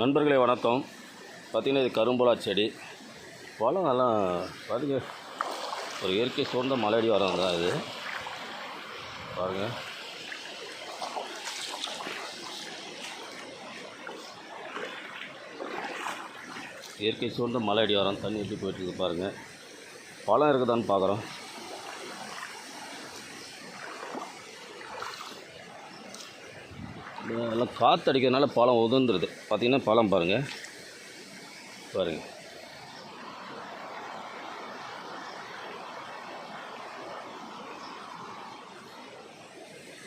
நண்பர்களை வணக்கம். பார்த்தீங்கன்னா இது கரும்புலா செடி. பழம் நல்லா பாருங்க. ஒரு இயற்கை சூழ்ந்த மலையடி வரம் தான் இது. பாருங்க. இயற்கை சூழ்ந்த மலையடி வரம் தண்ணி எப்படி போயிட்டு பாருங்கள் பழம் இருக்குதான்னு பார்க்குறோம் எல்லாம் காற்று அடிக்கிறதுனால பழம் உதிர்ந்துருது பார்த்தீங்கன்னா பழம் பாருங்கள் பாருங்கள்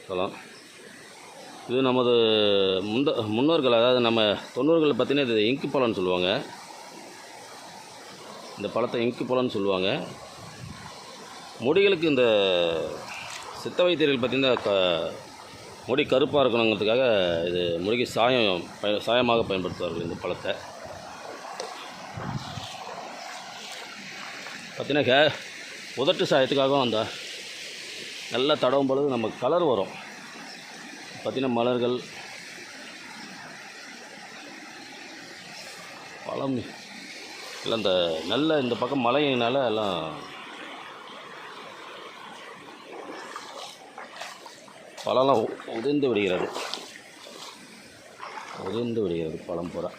பழம் இது நமது முந்த முன்னோர்கள் அதாவது நம்ம தொண்ணூறுகள் பார்த்தீங்கன்னா இது இங்கு பழம்னு சொல்லுவாங்க. இந்த பழத்தை இங்கு பழம்னு சொல்லுவாங்க. முடிகளுக்கு இந்த சித்த வைத்தியர்கள் பார்த்தீங்கன்னா க முடி கருப்பாக இருக்கணுங்கிறதுக்காக இது முடிக்கு சாயம் பய சாயமாக பயன்படுத்துவார்கள் இந்த பழத்தை. பார்த்தீங்கன்னா உதட்டு சாயத்துக்காகவும் அந்த நல்லா தடவும் பொழுது நமக்கு கலர் வரும். பார்த்தீங்கன்னா மலர்கள் பழம் எல்லாம் இந்த நல்ல இந்த பக்கம் மலையினால எல்லாம் பழம்லாம் உதிர்ந்து விடுகிறது. உதிர்ந்து விடுகிறது பழம் பூரா.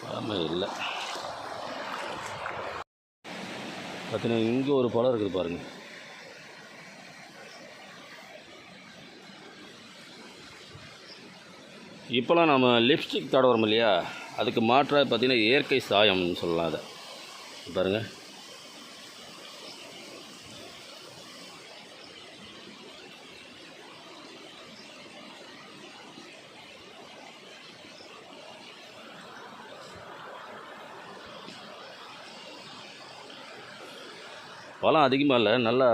பழமே இல்லை. பார்த்தீங்கன்னா இங்கே ஒரு பழம் இருக்குது பாருங்கள் இப்போலாம் நம்ம லிப்ஸ்டிக் தடவுறோம் இல்லையா? அதுக்கு மாற்றாக பார்த்திங்கன்னா இயற்கை சாயம்னு சொல்லலாம் அதை. பாருங்கள் பழம் அதிகமாக இல்லை நல்லா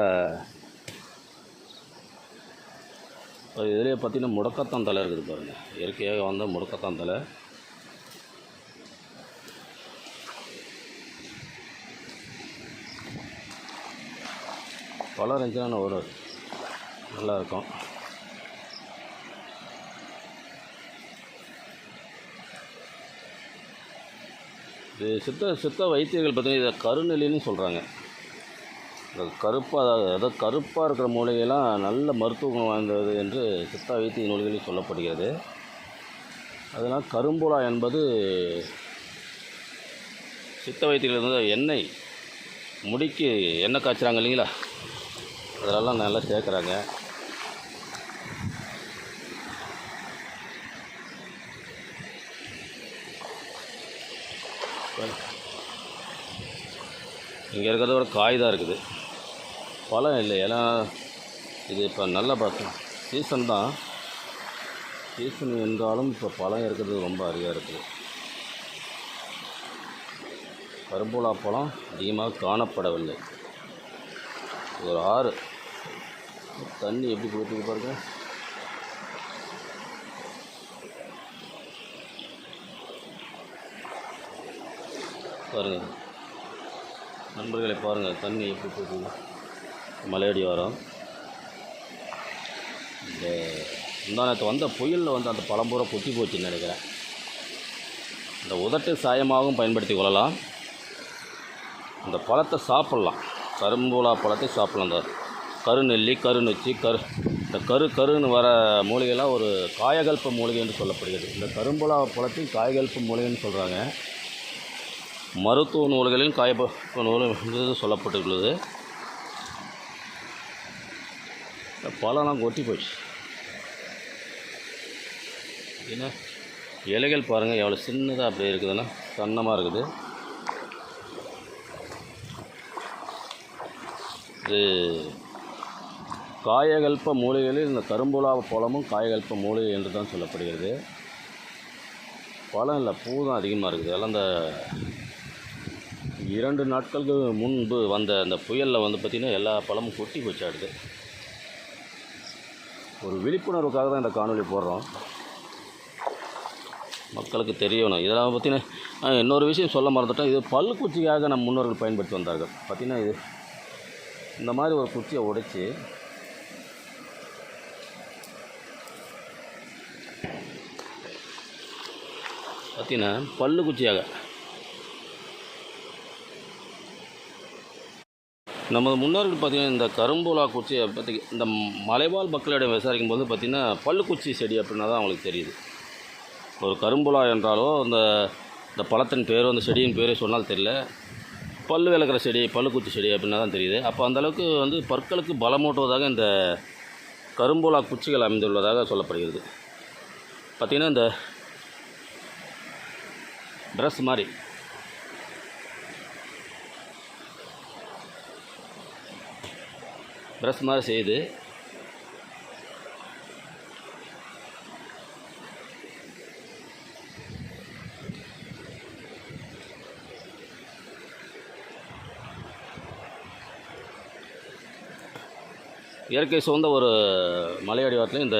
இதிலே பார்த்தீங்கன்னா முடக்கத்தான் தலை இருக்குது பாருங்கள் இயற்கையாக வந்த முடக்கத்தான் தலை. பழம் இருந்துச்சுன்னா ஒரு நல்லா இருக்கும். இது சித்த சித்த வைத்தியர்கள் பார்த்தீங்கன்னா இதை கருநிலைன்னு சொல்கிறாங்க கருப்பாக அதாவது அதாவது கருப்பாக இருக்கிற மூலிகைலாம் நல்ல மருத்துவ குணம் வாய்ந்தது என்று சித்தா வைத்திய நூல்களில் சொல்லப்படுகிறது. அதனால் கரும்புலா என்பது சித்த வைத்தியர்கள் வந்து எண்ணெய் முடிக்கு எண்ணெய் காய்ச்சுறாங்க இல்லைங்களா? அதெல்லாம் நல்லா சேர்க்குறாங்க. இங்கே இருக்கிறத விட காய் தான் இருக்குது. பழம் இல்லை. ஏன்னா இது இப்போ நல்ல பழம். சீசன் தான். சீசன் என்றாலும் இப்போ பழம் இருக்கிறது ரொம்ப அரியாக இருக்குது கரும்புலா பழம் அதிகமாக காணப்படவில்லை. ஒரு ஆறு. தண்ணி எப்படி போயிட்டு பாருங்க. பாருங்கள் நண்பர்களை பாருங்கள் தண்ணி எப்படி போகுது மலையடி வரும். இந்த முந்தானத்து வந்த புயலில் வந்து அந்த பழம்பூரா கொட்டி போச்சுன்னு நினைக்கிறேன். இந்த உதட்டு சாயமாகவும் பயன்படுத்தி கொள்ளலாம். அந்த பழத்தை சாப்பிட்லாம். கரும்புலா பழத்தை சாப்பிட்லாம். அந்த கருநெல்லி கருநொச்சி கரு இந்த கரு கருன்னு வர மூலிகைலாம் ஒரு காயகல்ப மூலிகை என்று சொல்லப்படுகிறது. இந்த கரும்புலா பழத்தையும் காயகல்ப மூலிகைன்னு சொல்கிறாங்க மருத்துவ நூல்களில் காயப்ப நூல் என்று சொல்லப்பட்டுள்ளது இந்த பழம்லாம் கொட்டி போச்சு. என்ன? இலைகள் பாருங்கள் எவ்வளோ சின்னதாக அப்படியே இருக்குதுன்னா சன்னமாக இருக்குது. இது காயகல்ப மூலிகைகளில் இந்த கரும்புலா பழமும் காயகல்ப மூலிகை என்று தான் சொல்லப்படுகிறது. பழம் இல்லை பூ தான் அதிகமாக இருக்குது. அதெல்லாம் இந்த இரண்டு நாட்களுக்கு முன்பு வந்த அந்த புயலில் வந்து பார்த்திங்கன்னா எல்லா பழமும் கொட்டி போச்சாடுது ஒரு விழிப்புணர்வுக்காக தான் இந்த காணொலி போடுறோம். மக்களுக்கு தெரியணும். இதெல்லாம் பார்த்திங்கன்னா இன்னொரு விஷயம் சொல்ல மறந்துட்டோம் இது பல் குச்சிக்காக நம் முன்னோர்கள் பயன்படுத்தி வந்தார்கள். பார்த்திங்கன்னா இது இந்த மாதிரி ஒரு குச்சியை உடைச்சி பார்த்தீங்கன்னா பல்லு குச்சியாக நமது முன்னோர்கள் பார்த்திங்கன்னா இந்த கரும்புலா குச்சியை பற்றி இந்த மலைவாழ் மக்களிடம் விசாரிக்கும் போது பார்த்திங்கன்னா பல்லுக்குச்சி செடி அப்படின்னா தான் அவங்களுக்கு தெரியுது. ஒரு கரும்புலா என்றாலோ அந்த இந்த பழத்தின் பேரோ அந்த செடியின் பேரோ சொன்னால் தெரியல. பல் விளக்குற செடி பல்லுக்குச்சி செடி அப்படின்னா தான் தெரியுது. அப்போ அந்தளவுக்கு வந்து பற்களுக்கு பலமூட்டுவதாக இந்த கரும்புலா குச்சிகள் அமைந்துள்ளதாக சொல்லப்படுகிறது. பார்த்திங்கன்னா இந்த ட்ரெஸ் மாதிரி ப்ரெஸ் மாதிரி செய்யுது இயற்கை சூழ்ந்த ஒரு மலையடிவாரத்தில் இந்த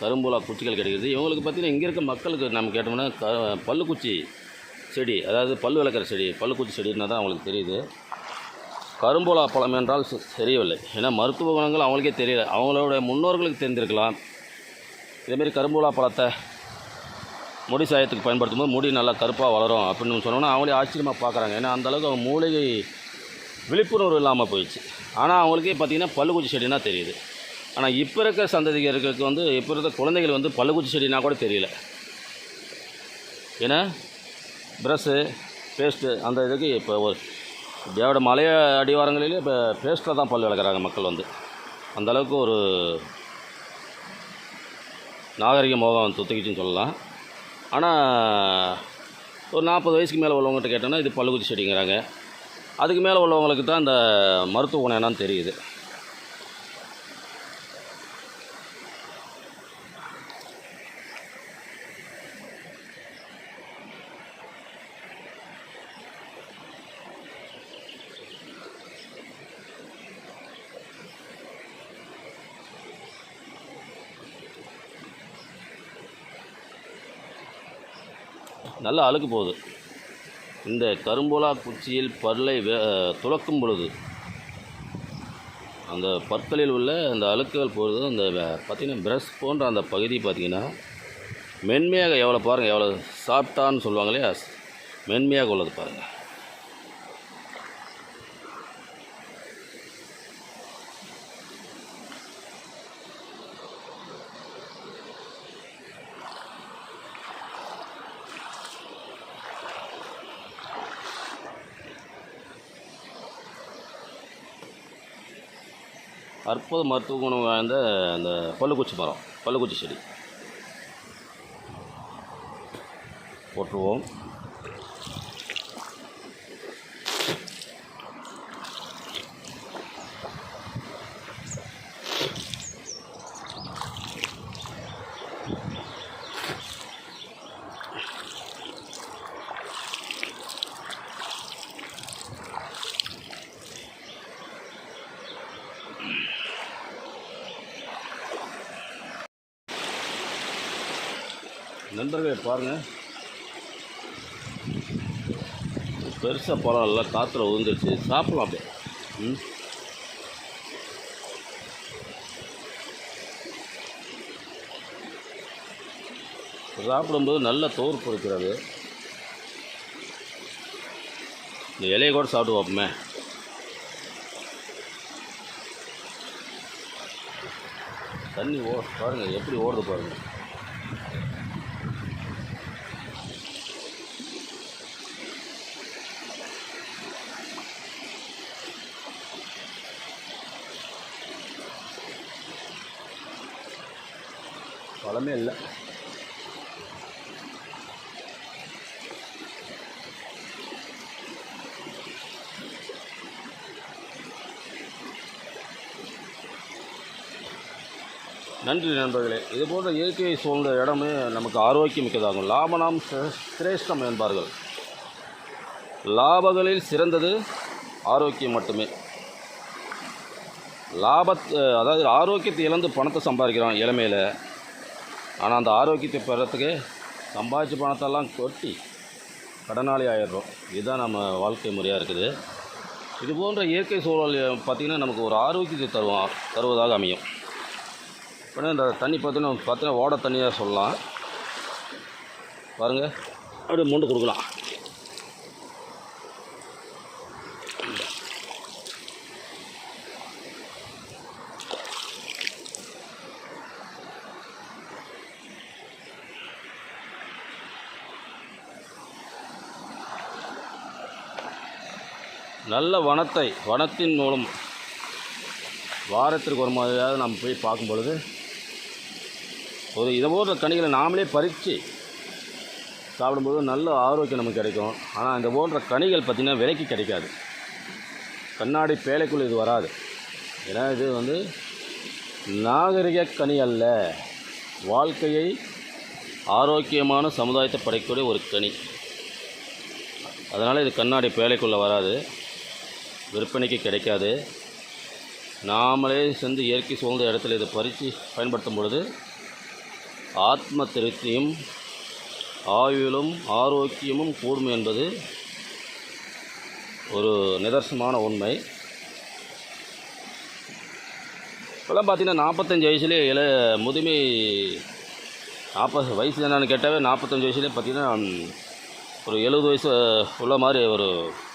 கரும்புலா குச்சிகள் கிடைக்கிது. இவங்களுக்கு பார்த்தீங்கன்னா இங்கே இருக்க மக்களுக்கு நம்ம கேட்டோம்னா க பல்லுக்குச்சி செடி அதாவது பல் விளக்கிற செடி பல்லுக்குச்சி செடின்னா தான் அவங்களுக்கு தெரியுது. கரும்புலா பழம் என்றால் தெரியவில்லை. ஏன்னா மருத்துவ குணங்கள் அவங்களுக்கே தெரியல. அவங்களோட முன்னோர்களுக்கு தெரிந்திருக்கலாம். இதேமாரி கரும்புலா பழத்தை முடி சாயத்துக்கு பயன்படுத்தும் போது முடி நல்லா கருப்பாக வளரும் அப்படின்னு சொன்னோன்னா அவங்களே ஆச்சரியமாக பார்க்குறாங்க ஏன்னா அந்தளவுக்கு அவங்க மூலிகை விழிப்புணர்வு இல்லாமல் போயிடுச்சு. ஆனால் அவங்களுக்கே பார்த்தீங்கன்னா பல்லுக்குச்சி செடினா தெரியுது. ஆனால் இப்போ இருக்கிற சந்ததிகளுக்கு வந்து இப்போ இருக்கிற குழந்தைகள் வந்து பல்லுக்குச்சி செடினா கூட தெரியல. ஏன்னா ப்ரஷ்ஷு பேஸ்ட்டு அந்த இதுக்கு இப்போ ஒரு தேவோட மலைய அடிவாரங்களிலே இப்போ பேஸ்ட்டில் தான் பல் விளக்குறாங்க மக்கள் வந்து. அந்த அளவுக்கு ஒரு நாகரிக மோகம் துத்துக்கிச்சுன்னு சொல்லலாம். ஆனால் ஒரு நாற்பது வயசுக்கு மேலே உள்ளவங்ககிட்ட கேட்டோன்னா இது பல்லுக்குச்சி செடிங்கிறாங்க. அதுக்கு மேலே உள்ளவங்களுக்கு தான் இந்த மருத்துவ குணம் என்னன்னு தெரியுது. நல்ல அழுக்கு போகுது. இந்த கரும்புலா குச்சியில் பல்லை வே- துலக்கும் பொழுது அந்த பற்களில் உள்ள அந்த அழுக்குகள் போகிறது அந்த பார்த்திங்கன்னா பார்த்தீங்கன்னா பிரஷ் போன்ற அந்த பகுதி பார்த்தீங்கன்னா மென்மையாக எவ்வளோ பாருங்கள் எவ்வளோ சாஃப்டான்னு சொல்லுவாங்க இல்லையா? மென்மையாக உள்ளது பாருங்கள் அற்புத மருத்துவ குணம் வாய்ந்த அந்த பல்லுக்குச்சி மரம் பல்லுக்குச்சி செடி. போட்டுருவோம். நண்பர்களே பாருங்கள் பெருசாக பழம் எல்லாம் காற்றுல உழுந்துருச்சு சாப்பிடலாம் அப்படியே. ம். சாப்பிடும்போது நல்ல தோறு பொறுக்கிறது இந்த இலையை கூட சாப்பிட்டு பார்ப்போமே தண்ணி ஓ பாருங்கள் எப்படி ஓடுது பாருங்கள் பழமே இல்லை. நன்றி நண்பர்களே. இது போன்ற இயற்கை சூழ்ந்த இடமே நமக்கு ஆரோக்கியம் மிக்கதாகும் லாபனம் சிரேஷ்டம் என்பார்கள். லாபங்களில் சிறந்தது ஆரோக்கியம் மட்டுமே. லாபத் அதாவது ஆரோக்கியத்தை இழந்து பணத்தை சம்பாதிக்கிறோம் இளமையில். ஆனால் அந்த ஆரோக்கியத்தை பெறத்துக்கு சம்பாதிச்ச பணத்தெல்லாம் கொட்டி கடனாளி ஆயிடுறோம். இதுதான் நம்ம வாழ்க்கை முறையாக இருக்குது. இது போன்ற இயற்கை சூழல் பார்த்திங்கன்னா நமக்கு ஒரு ஆரோக்கியத்தை தருவோம் தருவதாக அமையும். இப்போ இந்த தண்ணி பார்த்தீங்கன்னா பார்த்தீங்கன்னா ஓட தண்ணியாக சொல்லலாம். பாருங்கள் அப்படியே முண்டு கொடுக்கலாம். நல்ல வனத்தை வனத்தின் மூலம் வாரத்திற்கு ஒரு மாதிரியாவது நம்ம போய் பார்க்கும் பொழுது ஒரு இதை போன்ற கனிகளை நாமளே பறித்து சாப்பிடும்போது நல்ல ஆரோக்கியம் நமக்கு கிடைக்கும். ஆனால் இந்த போன்ற கனிகள் பார்த்திங்கன்னா விலைக்கு கிடைக்காது. கண்ணாடி பேழைக்குள் இது வராது. ஏன்னா இது வந்து நாகரிக கனி அல்ல. வாழ்க்கையை ஆரோக்கியமான சமுதாயத்தை படைக்கக்கூடிய ஒரு கனி. அதனால் இது கண்ணாடி பேழைக்குள்ளே வராது. விற்பனைக்கு கிடைக்காது. நாமளே சென்று இயற்கை சூழ்ந்த இடத்துல இதை பறித்து பயன்படுத்தும் பொழுது ஆத்ம திருப்தியும் ஆயுளும் ஆரோக்கியமும் கூடும் என்பது ஒரு நிதர்சனமான உண்மை. இப்போலாம் பார்த்தீங்கன்னா நாற்பத்தஞ்சு வயசுலேயே இள முதுமை நாற்பது வயசு என்னன்னு கேட்டாவே நாற்பத்தஞ்சு வயசுலேயே பார்த்தீங்கன்னா ஒரு எழுபது வயசு உள்ள மாதிரி ஒரு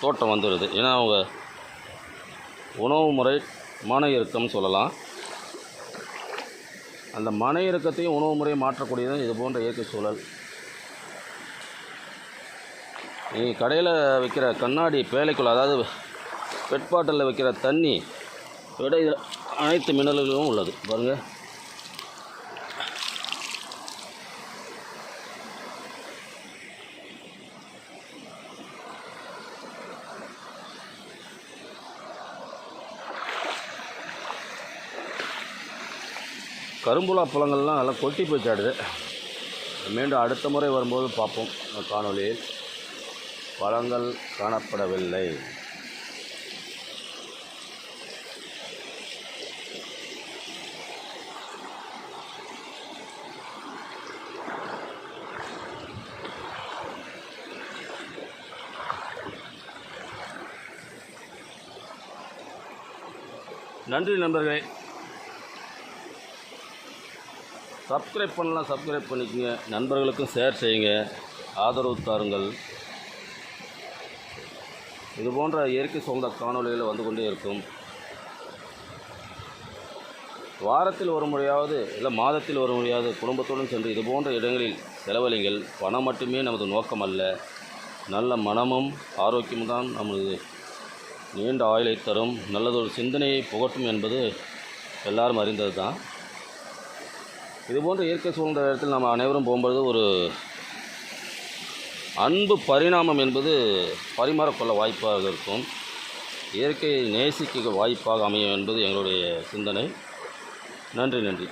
தோட்டம் வந்துடுது. ஏன்னா அவங்க உணவு முறை மன இறுக்கம்னு சொல்லலாம். அந்த மன இறுக்கத்தையும் உணவு முறையை மாற்றக்கூடியது இது போன்ற இயற்கை சூழல். நீ கடையில் விற்கிற கண்ணாடி பேழைக்குள் அதாவது பெட் பாட்டிலில் வைக்கிற தண்ணி விட இதில் அனைத்து மினரல்களும் உள்ளது. பாருங்கள் கரும்புலா பழங்கள்லாம் நல்லா கொட்டி போச்சாடுது மீண்டும் அடுத்த முறை வரும்போது பார்ப்போம் காணொலியில் காணொளியில். பழங்கள் காணப்படவில்லை. நன்றி நண்பர்களே. சப்ஸ்கிரைப் பண்ணலாம் சப்ஸ்கிரைப் பண்ணிக்கோங்க. நண்பர்களுக்கும் ஷேர் செய்யுங்க. ஆதரவு தாருங்கள். இது போன்ற இயற்கை சொந்த காணொளிகள் வந்து கொண்டே இருக்கும். வாரத்தில் ஒரு முறையாவது இல்லை மாதத்தில் ஒரு முறையாவது குடும்பத்துடன் சென்று இது போன்ற இடங்களில் செலவழிங்கள். பணம் மட்டுமே நமது நோக்கம் அல்ல. நல்ல மனமும் ஆரோக்கியமும் தான் நமது நீண்ட ஆயுளை தரும். நல்லதொரு சிந்தனையை புகட்டும் என்பது எல்லாரும் அறிந்தது தான் இது போன்ற இயற்கை சூழ்ந்த இடத்தில் நாம் அனைவரும் போகும்பொழுது ஒரு அன்பு பரிணாமம் என்பது பரிமாறக்கொள்ள வாய்ப்பாக இருக்கும். இயற்கையை நேசிக்க வாய்ப்பாக அமையும் என்பது எங்களுடைய சிந்தனை. நன்றி நன்றி.